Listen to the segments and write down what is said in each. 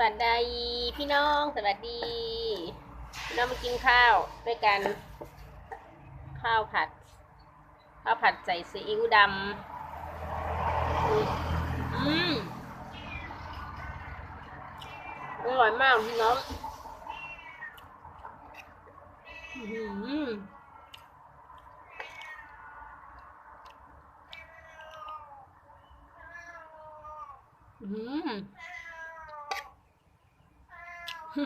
วัสดีพี่น้องสวัสดีพี่น้องมากินข้าวด้วยกัน ข้าวผัด ข้าวผัดใส่ซีอิ๊วดำอืมอืมอร่อยมากพี่น้องอืมอืม ถ้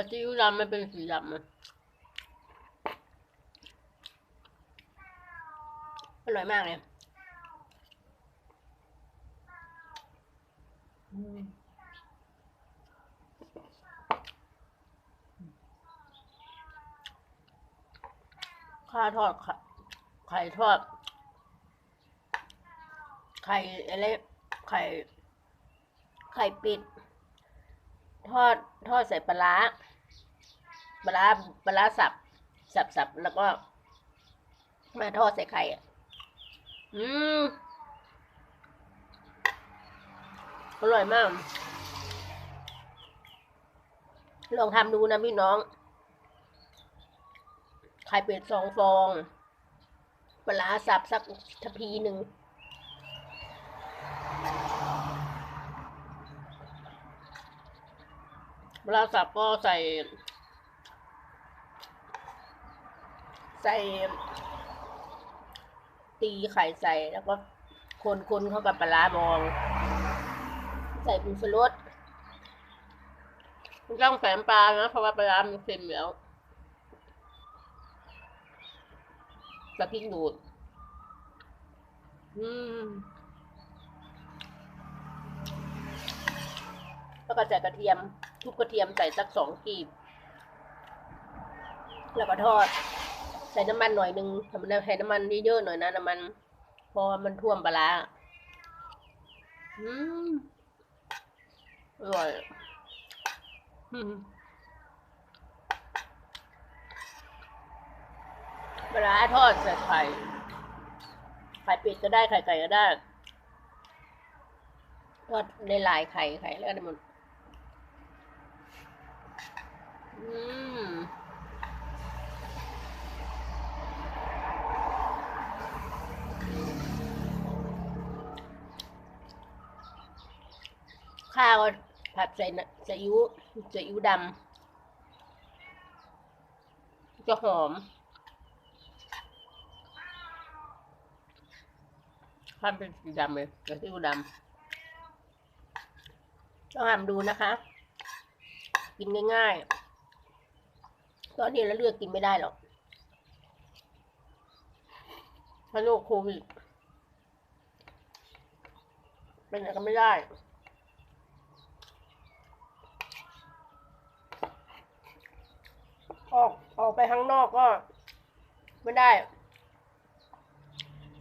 าซีอิ๊วดำไม่เป็นสีดำอะอร่อยมากเลยข้าวทอดไข่ทอด ไข่อะไรไข่ ไข่ปิดทอดทอดใส่ปลาปลาปลาสับ สับสับแล้วก็มาทอดใส่ไข่อืมอร่อยมาก ลองทำดูนะพี่น้อง ไข่เป็ดสองฟอง ปลาร้าสับสักทพีหนึ่ง เวลาสับก็ใส่ ใส่ ตีไข่ใส่แล้วก็คนคนเข้ากับปลาบอง ใส่ผงชูรสไม่ต้องใส่น้ำปลานะเพราะว่าปลามันเค็มแล้วส่พริกดูด อืม แล้วก็ใส่กระเทียม ทุบกระเทียมใส่สักสองกีบ แล้วก็ทอด ใส่น้ำมันหน่อยนึงทำใส่น้ำมันเยอะๆหน่อยนะน้ำมัน พอมันท่วมปลาร้าอืมอร่อยอืมปลาร้าทอดใส่ไข่ ไข่เป็ดก็ได้ไข่ไก่ก็ได้ ทอดในลายไข่ไข่แล้วก็ได้หมด อืม ข้าวผัดใส่ซีอิ๊วซีอิ๊วดำจะหอมข้าวเป็นสีดำเลยกับซีอิ๊วดำต้องทำดูนะคะ กินง่ายๆ ตอนนี้เราเลือกกินไม่ได้หรอกเพราะโรคโควิดเป็นอะไรก็ไม่ได้ ออกออกไปข้างนอกก็ ไม่ได้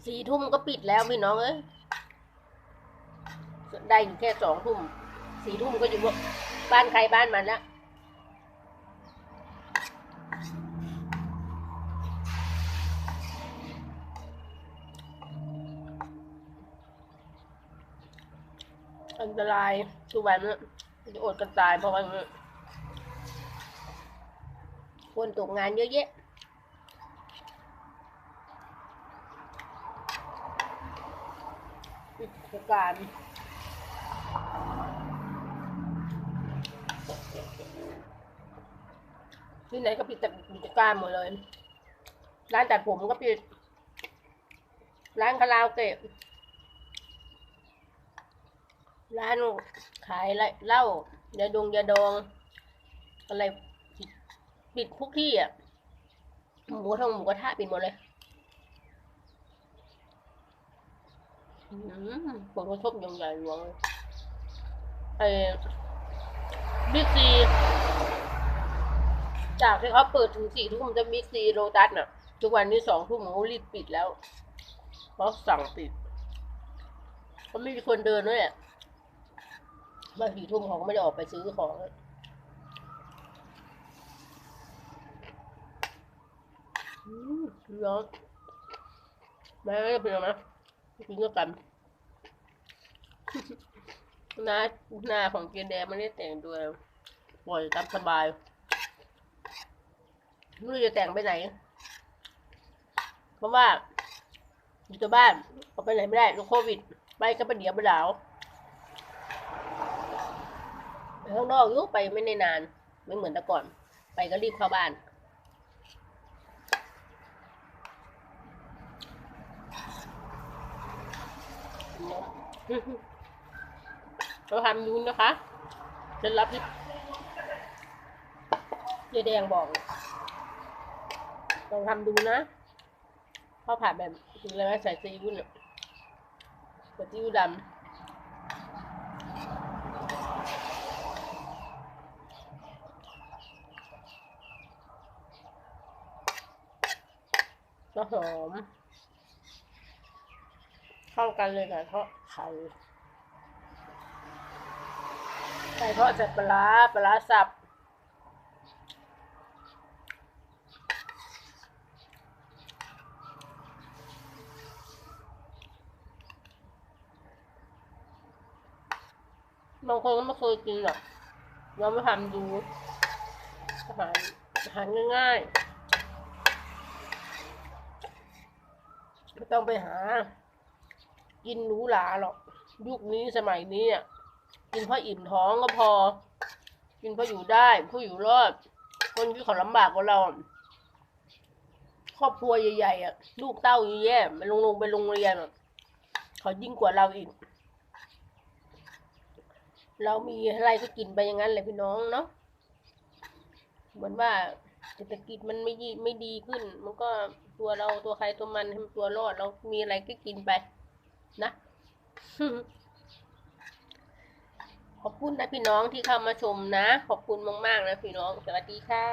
สี่ทุ่มก็ปิดแล้วพี่น้องเอ้ยได้อยู่แค่สองทุ่ม สี่ทุ่มก็อยู่บ้านใครบ้านมันแล้ว อันตรายทุกวันนี้จะอดกันตายเพราะว่าคนตกงานเยอะแยะปิดกิจการที่ไหนก็ปิดแต่กิจการหมดเลย ร้านตัดผมก็ปิด ร้านคาราโอเกะ ร้านขายเหล้ายาดงยาดอง อะไรปิดปิดทุกที่อะหมูทองหมูกระทะปิดหมดเลยอืมผลกระทบอยังใหญ่หลวงเลยไอ้บิ๊กซี จากที่เขาเปิดถึงสี่ทุ่มจะบิ๊กซีโรตัสน่ะ ทุกวันนี้สองทุ่มเขารีบปิดแล้ว เพราะสั่งปิดเพราไม่มีคนเดินด้วยอะ มาสี่ทุ่มเขาก็ไม่ได้ออกไปซื้อของอืมร้อนแม่ไม่ได้เป็นไหมกินก็กันหน้าหน้าของเจแดงไม่ได้แต่งตัวปล่อยตามสบายไม่รู้จะแต่งไปไหน เพราะว่าอยู่แต่บ้านออกไปไหนไม่ได้โควิด ไปก็ไปเดี๋ยวไปดาวไป ข้างนอกยุไปไม่ได้นาน ไม่เหมือนแต่ก่อน ไปก็รีบเข้าบ้าน เราทำดูนะคะเคล็ดลับที่เจ๊แดงบอกลองทำดูนะข้าวผัดแบบอะไรนะใส่ซีอิ๊วเนี่ยซีอิ๊วดำ ก็หอม เข้ากันเลยกับทอดไข่ไก่ทอดใส่ปลาปลาร้าสับบางคนก็ไม่เคยกินหรอกเราไม่ทำดูอาหารอาหารง่ายๆ ไม่ต้องไปหา กินหรูหราหรอก ยุคนี้สมัยนี้อะกินเพราะอิ่มท้องก็พอ กินเพราะอยู่ได้เพราะอยู่รอด คนที่เขาลำบากกว่าเรา ครอบครัวใหญ่ๆอะ ลูกเต้าแย่ๆไปลงลงไปโรงเรียนเขายิ่งกว่าเราอีก เรามีอะไรก็กินไปอย่างนั้นเลยพี่น้องเนาะเหมือนว่า เศรษฐกิจมันไม่ดีไม่ดีขึ้น มันก็ตัวเราตัวใครตัวมันทำตัวรอดเรามีอะไรก็กินไป นะขอบคุณนะพี่น้องที่เข้ามาชมนะ ขอบคุณมากๆนะพี่น้อง สวัสดีค่ะ